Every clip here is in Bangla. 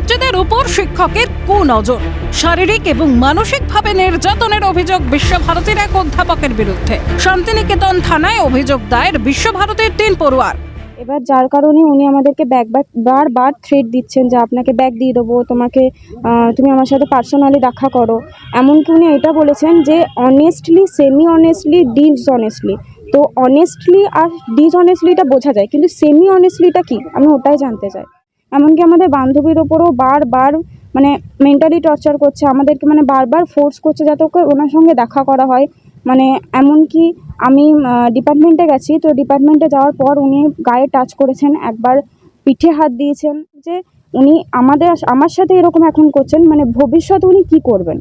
ছাত্রীদের উপর শিক্ষকের কুনজর। শারীরিক এবং মানসিকভাবে নির্যাতনের অভিযোগ বিশ্বভারতীর এক অধ্যাপকের বিরুদ্ধে। শান্তিনিকেতন থানায় অভিযোগ দায়ের বিশ্বভারতীর তিন পড়ুয়ার। এবার যার কারণে উনি আমাদেরকে ব্যাগ ব্যাগ বারবার থ্রেট দিচ্ছেন যে আপনাকে ব্যাগ দিয়ে দেবো, তোমাকে তুমি আমার সাথে পার্সোনালি দেখা করো। এমনকি উনি এটা বলেছেন যে অনেস্টলি সেমি অনেস্টলি ডিসঅনেস্টলি তো অনেস্টলি আর ডিসঅনেস্টলিটা বোঝা যায়, কিন্তু সেমি অনেস্টলিটা কি? আমি ওটাই জানতে চাই। এমনকি আমাদের বান্ধবীর ওপরও বারবার মানে মেন্টালি টর্চার করছে, আমাদেরকে মানে বারবার ফোর্স করছে যাতে ওকে ওনার সঙ্গে দেখা করা হয়। মানে এমনকি আমি ডিপার্টমেন্টে গেছি, তো ডিপার্টমেন্টে যাওয়ার পর উনি গায়ে টাচ করেছেন, একবার পিঠে হাত দিয়েছেন যে উনি আমাদের, আমার সাথে এরকম এখন করছেন মানে ভবিষ্যতে উনি কি করবেন?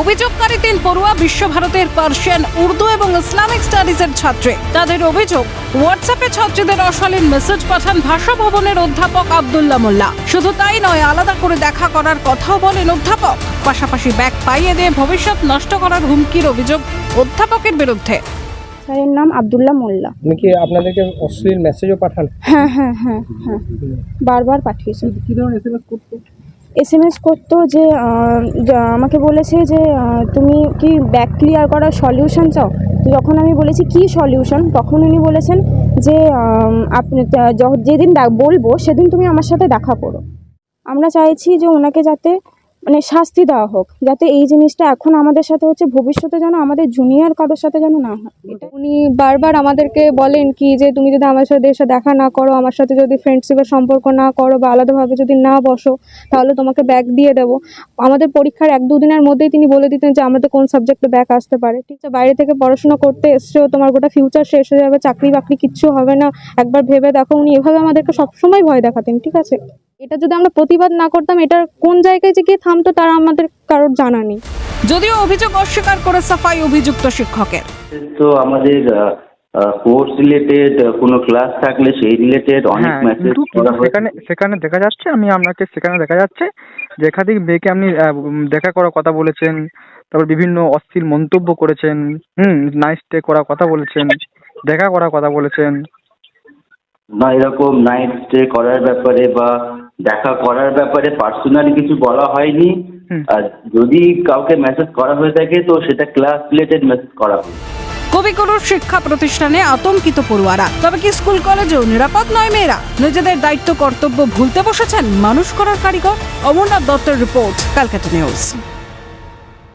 অভিযোগকারী তিন পড়ুয়া বিশ্বভারতের পার্সিয়ান উর্দু এবং ইসলামিক স্টাডিজের ছাত্রী। তাদের অভিযোগ হোয়াটসঅ্যাপে ছাত্রীদের অশালীন মেসেজ পাঠান ভাষা ভবনের অধ্যাপক আব্দুল্লাহ মোল্লা। শুধু তাই নয় আলাদা করে দেখা করার কথাও বলেন অধ্যাপক। পাশাপাশি ব্যাগ পাইয়ে দিয়ে ভবিষ্যৎ নষ্ট করার হুমকির অভিযোগ অধ্যাপকের বিরুদ্ধে। স্যারের নাম আবদুল্লাহ মোল্লা। আপনি কি আপনাদেরকে অশ্লীল মেসেজও পাঠান? হ্যাঁ হ্যাঁ হ্যাঁ হ্যাঁ। বারবার পাঠিয়েছে কি ধরনের এস এম করতে? এস এম এস করতো যে আমাকে বলেছে যে তুমি কি ব্যাক ক্লিয়ার করার সলিউশন চাও? তো যখন আমি বলেছি, কি সলিউশন তখন উনি বলেছেন যে আপনি যেদিন বলব, সেদিন তুমি আমার সাথে দেখা করো। আমরা চাইছি যে, ওনাকে যাতে মানে শাস্তি দেওয়া হোক, যাতে এই জিনিসটা এখন আমাদের সাথে হচ্ছে, ভবিষ্যতে যেন আমাদের জুনিয়র কারোর সাথে যেন না হয়। উনি বারবার আমাদেরকে বলেন কি যে, তুমি যদি আমার সাথে এসে দেখা না করো, আমার সাথে যদি ফ্রেন্ডশিপের সম্পর্ক না করো বা আলাদাভাবে যদি না বসো, তাহলে তোমাকে ব্যাগ দিয়ে দেবো। আমাদের পরীক্ষার এক দুদিনের মধ্যেই তিনি বলে দিতেন যে, আমাদের কোন সাবজেক্টে ব্যাগ আসতে পারে। ঠিক আছে, বাইরে থেকে পড়াশোনা করতে এসছেও তোমার গোটা ফিউচার শেষ হয়ে যাবে, চাকরি বাকরি কিচ্ছু হবে না। একবার ভেবে দেখো, উনি এভাবে আমাদেরকে সবসময় ভয় দেখাতেন, ঠিক আছে? এটা যদি আমরা প্রতিবাদ না করতাম, এটার কোন জায়গায় যে গিয়ে থামতো তারা আমাদের কারোর জানা নেই। যদিও অভিযোগ অস্বীকার করে সাফাই অভিযুক্ত শিক্ষকের। তো আমাদের কোর্স রিলেটেড কোনো ক্লাস থাকলে সেই রিলেটেড অনেক হ্যাঁ মেসেজ সেখানে সেখানে দেখা যাচ্ছে আমি আপনাকে সেখানে দেখা যাচ্ছে যে একাধিক মেয়েকে আপনি আহ, দেখা করার কথা বলেছেন তারপর বিভিন্ন অস্থির মন্তব্য করেছেন হুম নাইট স্টে করার কথা বলেছেন দেখা করার কথা বলেছেন। না এরকম নাইট স্টে করার ব্যাপারে বা দেখা করার ব্যাপারে পার্সোনালি কিছু বলা হয়নি। আর যদি কাউকে মেসেজ করা হয়ে থাকে তো সেটা ক্লাস রিলেটেড মেসেজ করা হয় কবিগুরুর শিক্ষা প্রতিষ্ঠানে আতঙ্কিত পড়ুয়ারা। তবে কি স্কুল কলেজেও নিরাপদ নয় মেয়েরা? নিজেদের দায়িত্ব কর্তব্য ভুলতে বসেছেন মানুষ করার কারিগর? অমরনাথ দত্তের রিপোর্ট ক্যালকাটা নিউজ।